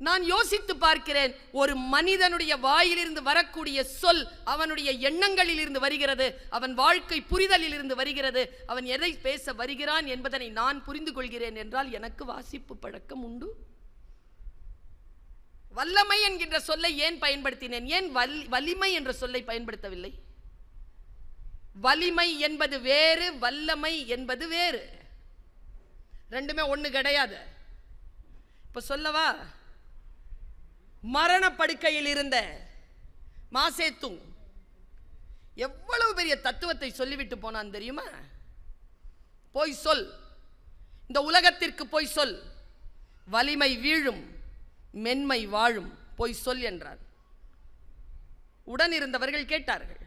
நான் யோசித்து பார்க்கிறேன் ஒரு மனிதனுடைய வாயிலிருந்து வரக்கூடிய சொல் அவனுடைய எண்ணங்களில் இருந்து வருகிறது அவன் வாழ்க்கை புரிதலில் இருந்து வருகிறது அவன் எதை பேச வருகிறான் என்பதனை நான் புரிந்து கொள்கிறேன் என்றால் எனக்கு வாசிப்பு பழக்கம் உண்டு? வல்லமை என்கின்ற சொல்லை ஏன் பயன்படுத்தினேன்? ஏன் வல்- வலிமை என்ற சொல்லை பயன்படுத்தவில்லை? வலிமை என்பது வேறு வல்லமை என்பது வேறு. ரெண்டுமே ஒன்று கிடையாது. இப்போ சொல்லவா? மரண படுக்கையில் இருந்த மாசேத்துங் எவ்வளவு பெரிய தத்துவத்தை சொல்லிவிட்டு போனான் தெரியுமா? போய் சொல். இந்த உலகத்திற்கு போய் சொல். வலிமை வீழும் மென்மை வாழும் போய் சொல் என்றார் உடன் இருந்தவர்கள் கேட்டார்கள்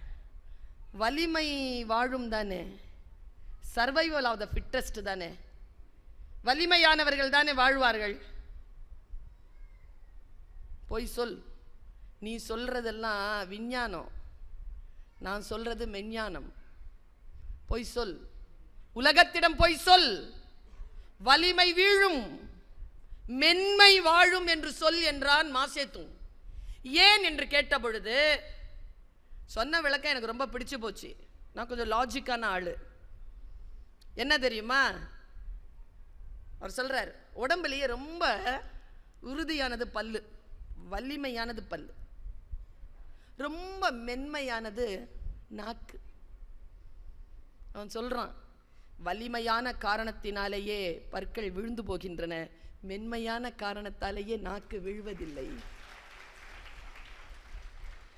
வலிமை வாழும் தானே? சர்வைவல் ஆஃப் த ஃபிட்டஸ்ட் தானே? வலிமையானவர்கள் தானே வாழ்வார்கள்? போய் சொல். நீ சொல்கிறதெல்லாம் விஞ்ஞானம். நான் சொல்கிறது மெஞ்ஞானம். போய் சொல். உலகத்திடம் போய் சொல். வலிமை வீழும். மென்மை வாழும் என்று சொல் என்றான் மாசேத்தும். ஏன் என்று கேட்ட பொழுது சொன்ன விளக்கம் எனக்கு ரொம்ப பிடிச்சு போச்சு. நான் கொஞ்சம் லாஜிக்கான ஆள். என்ன தெரியுமா? அவர் சொல்கிறார் உடம்புலயே ரொம்ப உறுதியானது பல்லு. வலிமையானது பல் ரொம்ப மென்மையானது நாக்கு. அவன் சொல்றான் வலிமையான காரணத்தினாலேயே பற்கள் விழுந்து போகின்றன. மென்மையான காரணத்தாலேயே நாக்கு விழுவதில்லை.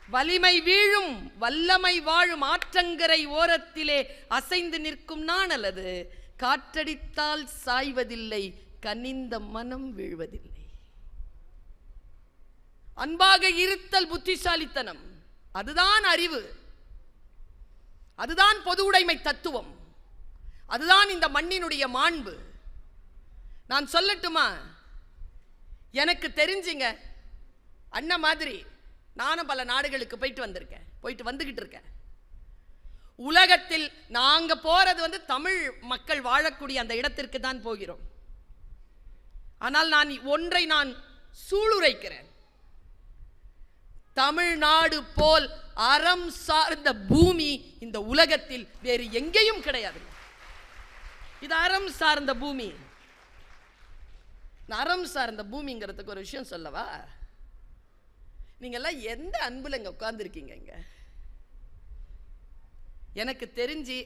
வலிமை வீழும் வல்லமை வாழும் ஆற்றங்கரை ஓரத்திலே அசைந்து நிற்கும் நாணலது காற்றடித்தால் சாய்வதில்லை கனிந்த மனம் வீழ்வதில்லை. அன்பாக இருத்தல் புத்திசாலித்தனம். அதுதான் அறிவு. அதுதான் பொது உடைமை தத்துவம். அதுதான் இந்த மண்ணினுடைய மாண்பு. நான் சொல்லட்டுமா? எனக்கு தெரிஞ்சுங்க. அண்ணன் மாதிரி நானும் பல நாடுகளுக்கு போயிட்டு வந்திருக்கேன். போயிட்டு வந்துக்கிட்டு இருக்கேன். உலகத்தில் நாங்கள் போகிறது வந்து தமிழ் மக்கள் வாழக்கூடிய அந்த இடத்திற்கு தான் போகிறோம். ஆனால் நான் ஒன்றை நான் சூளுரைக்கிறேன். தமிழ்நாடு போல் அறம் சார்ந்த பூமி இந்த உலகத்தில் வேறு எங்கேயும் கிடையாது. இது அறம் சார்ந்த பூமி. அறம் சார்ந்த பூமிங்கிறதுக்கு ஒரு விஷயம் சொல்லவா? நீங்க எல்லாம் எந்த அன்புல இங்க உட்காந்துருக்கீங்க இங்கே? எனக்கு தெரிஞ்சு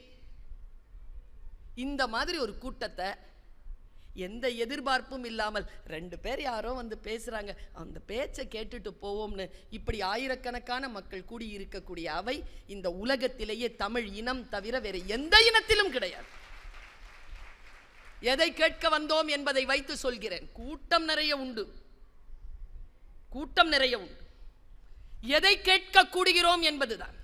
இந்த மாதிரி ஒரு கூட்டத்தை எந்த எதிர்பார்ப்பும் இல்லாமல் ரெண்டு பேர் யாரோ வந்து பேசுறாங்க. அந்த பேச்சை கேட்டுட்டு போவோம்னு இப்படி ஆயிரக்கணக்கான மக்கள் கூடி இருக்கக்கூடிய அவை இந்த உலகத்திலேயே தமிழ் இனம் தவிர வேற எந்த இனத்திலும் கிடையாது. எதை கேட்க வந்தோம் என்பதை வைத்து சொல்கிறேன். கூட்டம் நிறைய உண்டு. கூட்டம் நிறைய உண்டு. எதை கேட்க கூடுகிறோம் என்பதுதான்.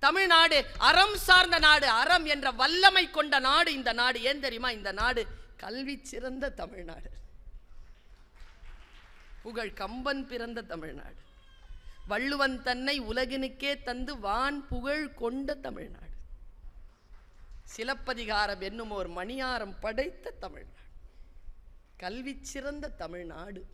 தமிழ்நாடு அறம் சார்ந்த நாடு அறம் என்ற வல்லமை கொண்ட நாடு இந்த நாடு. ஏன் தெரியுமா? இந்த நாடு கல்வி சிறந்த தமிழ்நாடு. புகழ் கம்பன் பிறந்த தமிழ்நாடு. வள்ளுவன் தன்னை உலகினுக்கே தந்து வான் புகழ் கொண்ட தமிழ்நாடு. சிலப்பதிகாரம் என்னும் ஒரு மணியாரம் படைத்த தமிழ்நாடு. கல்வி சிறந்த தமிழ்நாடு.